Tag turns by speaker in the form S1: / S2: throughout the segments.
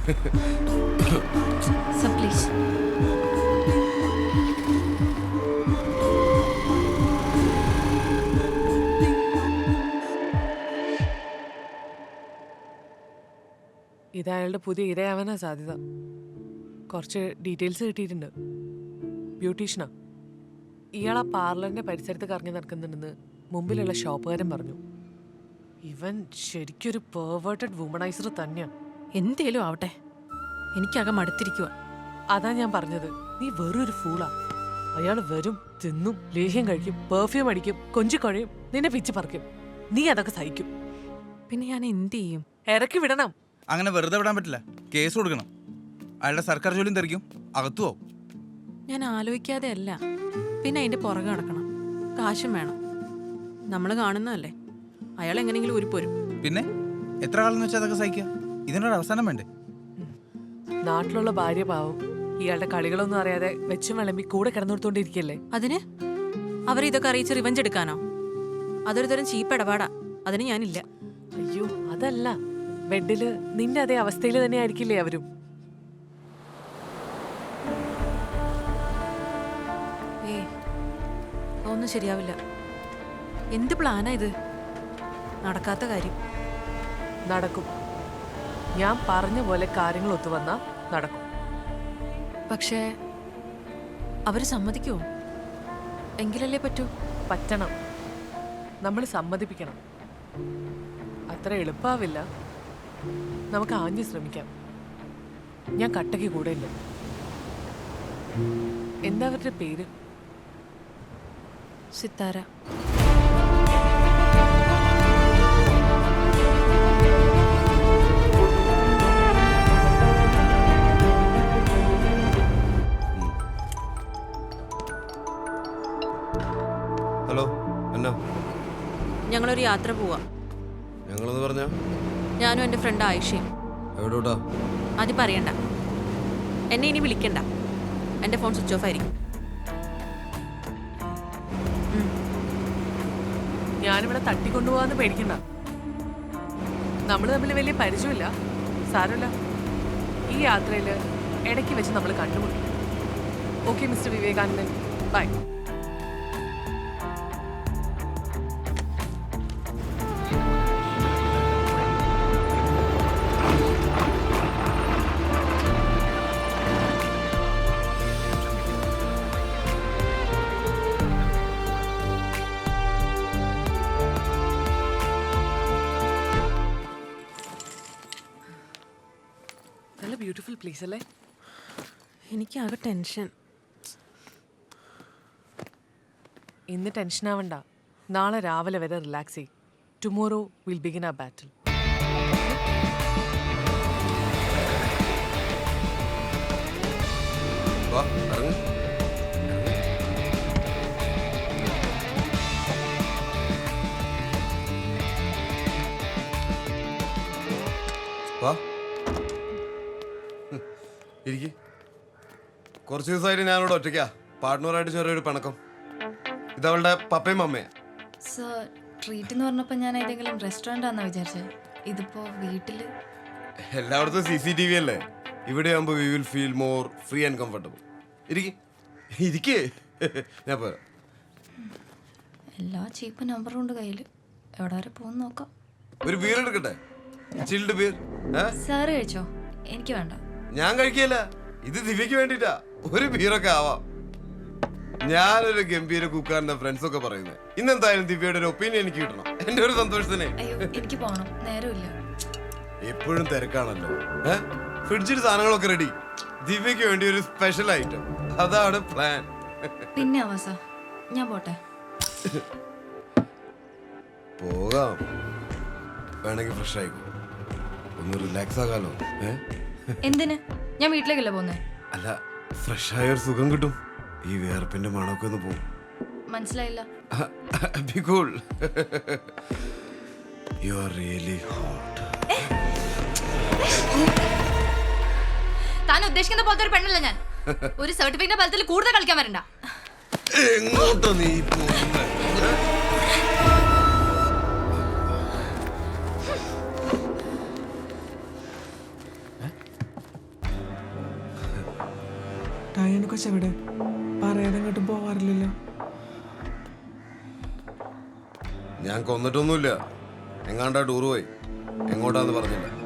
S1: Sir please
S2: ഇത് അയാളുടെ പുതിയ ഇരയാവാനാ സാധ്യത. കുറച്ച് ഡീറ്റെയിൽസ് കിട്ടിയിട്ടുണ്ട്. ബ്യൂട്ടീഷ്യനാ. ഇയാൾ ആ പാർലറിന്റെ പരിസരത്ത് കറങ്ങി നടക്കുന്നുണ്ടെന്ന് മുമ്പിലുള്ള ഷോപ്പുകാരൻ പറഞ്ഞു. ഇവൻ ശരിക്കൊരു പെർവേർട്ടഡ് വുമണൈസർ തന്നെയാ.
S3: എന്തേലും ആവട്ടെ. എനിക്കകം മടുത്തിരിക്കുക
S2: അതാ ഞാൻ പറഞ്ഞത്. നീ വെറൊരു ഒരു ഫൂളാ അയാൾ വരും തിന്നും ലേഹ്യം കഴിക്കും പെർഫ്യൂം അടിക്കും കൊഞ്ചിക്കൊഴയും കുഴയും നിന്നെ പിച്ച് പറിക്കും. നീ അതൊക്കെ സഹിക്കും.
S3: പിന്നെ ഞാൻ എന്ത് ചെയ്യും
S2: ഇറക്കി വിടണം.
S4: അങ്ങനെ വെറുതെ വിടാൻ പറ്റില്ല. കേസ് കൊടുക്കണം. അയാളുടെ സർക്കാർ ജോലിയും തെറിക്കും. അകത്തു പോവും
S3: ഞാൻ ആലോചിക്കാതെ അല്ല. പിന്നെ അതിന്റെ പുറകെ നടക്കണം. കാശും വേണം. നമ്മൾ കാണുന്നതല്ലേ? അയാൾ എങ്ങനെയെങ്കിലും ഒരു പോരും
S4: പിന്നെ? എത്ര കാലം വെച്ചാൽ അതൊക്കെ സഹിക്കുക ഇതിനൊരു അവസാനം വേണ്ടേ?
S2: നാട്ടിലുള്ള ഭാര്യ പാവം. ഇയാളുടെ കളികളൊന്നും അറിയാതെ വെച്ചും വിളമ്പി കൂടെ കിടന്നുകൊടുത്തോണ്ടിരിക്കല്ലേ?
S3: അതിന്? അവരെ ഇതൊക്കെ അറിയിച്ച് റിവഞ്ച് എടുക്കാനോ? അതൊരു തരം ചീപ്പ് ഇടപാടാ. അതിന് ഞാനില്ല.
S2: അയ്യോ അതല്ല. ബെഡിൽ നിന്റെ അതേ അവസ്ഥയിൽ തന്നെ ആയിരിക്കില്ലേ അവരും?
S3: ഏ ഒന്നും ശരിയാവില്ല. എന്ത് പ്ലാനാ ഇത്? നടക്കാത്ത കാര്യം.
S2: നടക്കും. ഞാൻ പറഞ്ഞ പോലെ കാര്യങ്ങൾ ഒത്തുവന്നാ നടക്കും.
S3: പക്ഷേ അവർ സമ്മതിക്കുമോ എങ്കിലല്ലേ പറ്റൂ?
S2: പറ്റണം. നമ്മൾ സമ്മതിപ്പിക്കണം. അത്ര എളുപ്പാവില്ല. നമുക്ക് ആഞ്ഞു ശ്രമിക്കാം. ഞാൻ കട്ടയ്ക്ക് കൂടെ ഇല്ല. എന്താ അവരുടെ പേര്?
S3: സിത്താര. ഞങ്ങളൊരു യാത്ര പോവാ.
S5: ഞങ്ങളെന്ന് പറഞ്ഞ?
S3: ഞാനും എന്റെ ഫ്രണ്ട് ആയിഷയും.
S5: എവിടോട്ടാ?
S3: അത് പറയണ്ട. എന്നെ ഇനി വിളിക്കണ്ട. എന്റെ ഫോൺ സ്വിച്ച് ഓഫ് ആയിരിക്കും.
S2: ഞാനിവിടെ തട്ടിക്കൊണ്ടുപോകാന്ന് പേടിക്കണ്ട. നമ്മൾ തമ്മിൽ വലിയ പരിചയമില്ല. സാരമില്ല. ഈ യാത്രയിൽ ഇടയ്ക്ക് വെച്ച് നമ്മൾ കണ്ടുമുട്ടും. Okay mister Vivekanandan. Bye place അല്ലേ?
S3: എനിക്കാകെ ടെൻഷൻ
S2: ഇന്ന് ടെൻഷൻ ആവണ്ട. നാളെ രാവിലെ വരെ റിലാക്സ് ചെയ് ടുമോറോ വിൽ ബിഗിൻ ആ ബാറ്റിൽ
S5: വാ. ഇരിക്ക്. കുറച്ച് ദിവസമായിട്ട് ഞാനിവിടെ ഒറ്റയ്ക്കാ. പാർട്ട്ണറായിട്ട് ചെറിയൊരു പിണക്കം. ഇതവളുടെ പപ്പയും അമ്മയാ.
S1: സർ ട്രീറ്റ് എന്ന് പറഞ്ഞപ്പോൾ ഞാൻ ഏതെങ്കിലും റെസ്റ്റോറന്റ് ആണെന്ന് വിചാരിച്ചത് ഇതിപ്പോൾ വീട്ടിൽ
S5: എല്ലായിടത്തും സി സി ടി വി അല്ലേ? ഇവിടെ ആകുമ്പോൾ we will feel more free and comfortable ഇരിക്ക്. ഇരിക്കേ. ഞാൻ പോരാ.
S1: എല്ലാ ചീപ്പ് നമ്പറും ഉണ്ട് കയ്യിൽ എവിടെ വരെ പോകുന്ന നോക്കാം.
S5: ഒരു ബീർ എടുക്കട്ടെ? ചിൽഡ് ബീർ ഏ?
S1: സാറ് കഴിച്ചോ? എനിക്ക് വേണ്ട.
S5: ഞാൻ കഴിക്കില്ല. ഇത് ദിവ്യക്ക് വേണ്ടിട്ടാ ഒരു ബീറൊക്കെ ആവാം. ഞാനൊരു ഗംഭീര കുക്കാരന്റെ ഫ്രണ്ട്സ് ഒക്കെ പറയുന്നത് ഇന്നെന്തായാലും ദിവ്യയുടെ ഒരു ഒപ്പീനിയൻ എനിക്ക് കിട്ടണം. എന്റെ ഒരു സന്തോഷത്തിന്.
S1: അയ്യോ എനിക്ക് പോണം. നേരമില്ല.
S5: എപ്പോഴും തിരക്കാണല്ലോ. ഏ? ഫ്രിഡ്ജിൽ സാധനങ്ങളൊക്കെ റെഡി ദിവ്യക്ക് വേണ്ടി ഒരു സ്പെഷ്യൽ ഐറ്റം അതാണ് പ്ലാൻ
S1: പിന്നെ ഞാൻ പോട്ടെ.
S5: പോകാം. വേണമെങ്കിൽ ഫ്രഷ് ആയിക്കോ. ഒന്ന് റിലാക്സ് ആകാലോ. ഏ?
S1: എന്തിന്? ഞാൻ വീട്ടിലേക്കല്ല പോകുന്നേ?
S5: അല്ല ഫ്രഷ് ആയ ഒരു സുഖം കിട്ടും. ഈ വിയർപ്പിന്റെ മണമൊക്കെ ഒന്ന് പോകും
S1: മനസ്സിലായില്ല.
S5: Be cool. Really hot.
S1: താൻ ഉദ്ദേശിക്കുന്ന പോലത്തെ ഒരു പെണ്ണല്ല ഞാൻ. ഒരു സർട്ടിഫിക്കറ്റിന്റെ ബലത്തിൽ കൂടുതൽ കളിക്കാൻ വരണ്ട.
S5: എങ്ങോട്ടാ നീ പോകുന്നത്
S6: ഡയാന കൊച്ചെവിടെ പറയാതെ എങ്ങോട്ടും പോവാറില്ലല്ലോ.
S5: ഞാൻ കൊന്നിട്ടൊന്നുമില്ല. എങ്ങാണ്ടാ ടൂർ പോയി. എങ്ങോട്ടാന്ന് പറഞ്ഞില്ല.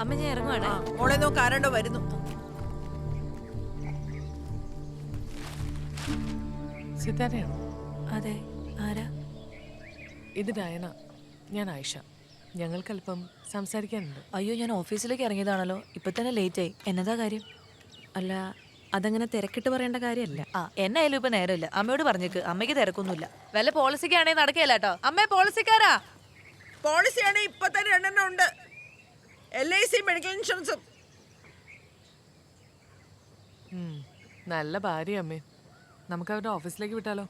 S3: അമ്മ ഞാൻ ഇറങ്ങുവാണ്.
S7: മോളെ നോക്ക് ആരണ്ടോ വരുന്നു.
S3: അതെ ആരാ?
S2: ഇത് ഡയന ഞാൻ ആയിഷ. ഞങ്ങൾക്കല്പം സംസാരിക്കാനുണ്ട്.
S8: അയ്യോ ഞാൻ ഓഫീസിലേക്ക് ഇറങ്ങിയതാണല്ലോ. ഇപ്പൊ തന്നെ ലേറ്റ് ആയി. എന്നതാ കാര്യം?
S3: അല്ല അതങ്ങനെ തിരക്കിട്ട് പറയേണ്ട കാര്യമല്ല.
S8: ആ എന്നായാലും ഇപ്പൊ നേരമില്ല. അമ്മയോട് പറഞ്ഞേക്ക്. അമ്മയ്ക്ക് തിരക്കൊന്നുമില്ല. വല്ല പോളിസിക്കാണെങ്കിൽ നടക്കുകയല്ല കേട്ടോ. അമ്മ പോളിസിക്കാരാ
S7: പോളിസിയാണെങ്കിൽ ഇപ്പൊ തന്നെ രണ്ടെണ്ണം ഉണ്ട്. എൽ ഐ സി മെഡിക്കൽ ഇൻഷുറൻസും
S2: നല്ല ഭാര്യ അമ്മേ. നമുക്ക് അവരുടെ ഓഫീസിലേക്ക് വിട്ടാലോ?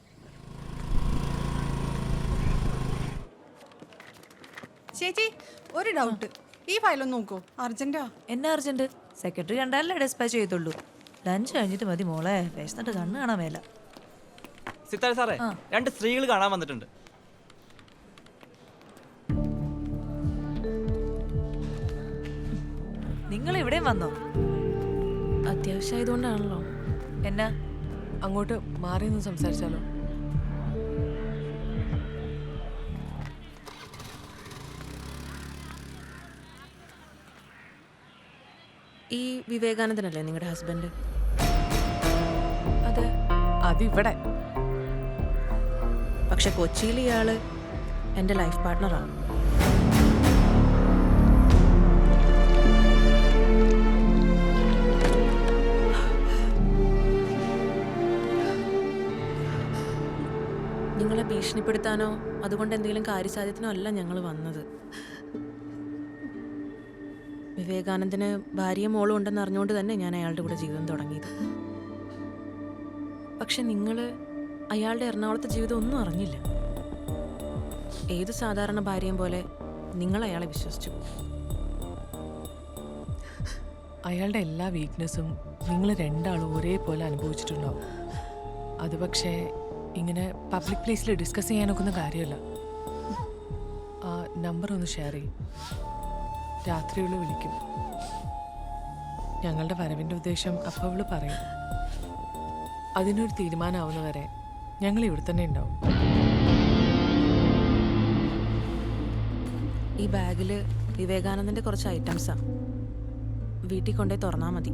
S9: ചേച്ചി ഒരു ഡൗട്ട് ഈ ഫയലൊന്ന് നോക്കൂ. അർജന്റാ
S8: എന്നാ അർജന്റ് സെക്രട്ടറി കണ്ടാലല്ലേ ഡിസ്പാച്ച് ചെയ്യത്തുള്ളൂ. ലഞ്ച് കഴിഞ്ഞിട്ട് മതി മോളെ. വിശന്നിട്ട് കണ്ണ് കാണാൻ മേല.
S10: സിത്താര സാറേ രണ്ട് സ്ത്രീകൾ കാണാൻ വന്നിട്ടുണ്ട്.
S8: നിങ്ങൾ ഇവിടെയും വന്നോ?
S3: അത്യാവശ്യമായതുകൊണ്ടാണല്ലോ.
S8: എന്നാ?
S2: അങ്ങോട്ട് മാറി നിന്ന് സംസാരിച്ചാലോ?
S3: ഈ വിവേകാനന്ദനല്ലേ നിങ്ങളുടെ ഹസ്ബൻഡ്? അതെ.
S2: അതിവിടെ.
S3: പക്ഷെ കൊച്ചിയിൽ ഇയാൾ എന്റെ ലൈഫ് പാർട്ട്ണറാണ്. ഭീഷണിപ്പെടുത്താനോ? അതുകൊണ്ട് എന്തെങ്കിലും കാര്യസാധ്യത്തിനോ അല്ല ഞങ്ങൾ വന്നത്. വിവേകാനന്ദന് ഭാര്യയും മോളും ഉണ്ടെന്ന് അറിഞ്ഞുകൊണ്ട് തന്നെ ഞാൻ അയാളുടെ കൂടെ ജീവിതം തുടങ്ങിയത്. പക്ഷെ നിങ്ങൾ അയാളുടെ എറണാകുളത്തെ ജീവിതം ഒന്നും അറിഞ്ഞില്ല. ഏത് സാധാരണ ഭാര്യയും പോലെ നിങ്ങൾ അയാളെ വിശ്വസിച്ചു.
S2: അയാളുടെ എല്ലാ വീക്ക്നെസ്സും നിങ്ങൾ രണ്ടാളും ഒരേപോലെ അനുഭവിച്ചിട്ടുണ്ടാവും. അത് പക്ഷേ ഇങ്ങനെ പബ്ലിക് പ്ലേസിൽ ഡിസ്കസ് ചെയ്യാനൊക്കുന്ന കാര്യമല്ല. ആ നമ്പർ ഒന്ന് ഷെയർ ചെയ്യും. രാത്രിയുള്ള വിളിക്കും. ഞങ്ങളുടെ വരവിന്റെ ഉദ്ദേശം അപ്പോൾ അവൾ പറയും. അതിനൊരു തീരുമാനമാവുന്നവരെ ഞങ്ങൾ ഇവിടെ തന്നെ ഉണ്ടാവും.
S3: ഈ ബാഗിൽ വിവേകാനന്ദന്റെ കുറച്ച് ഐറ്റംസാ വീട്ടിൽ കൊണ്ടേ തുറന്നാൽ മതി.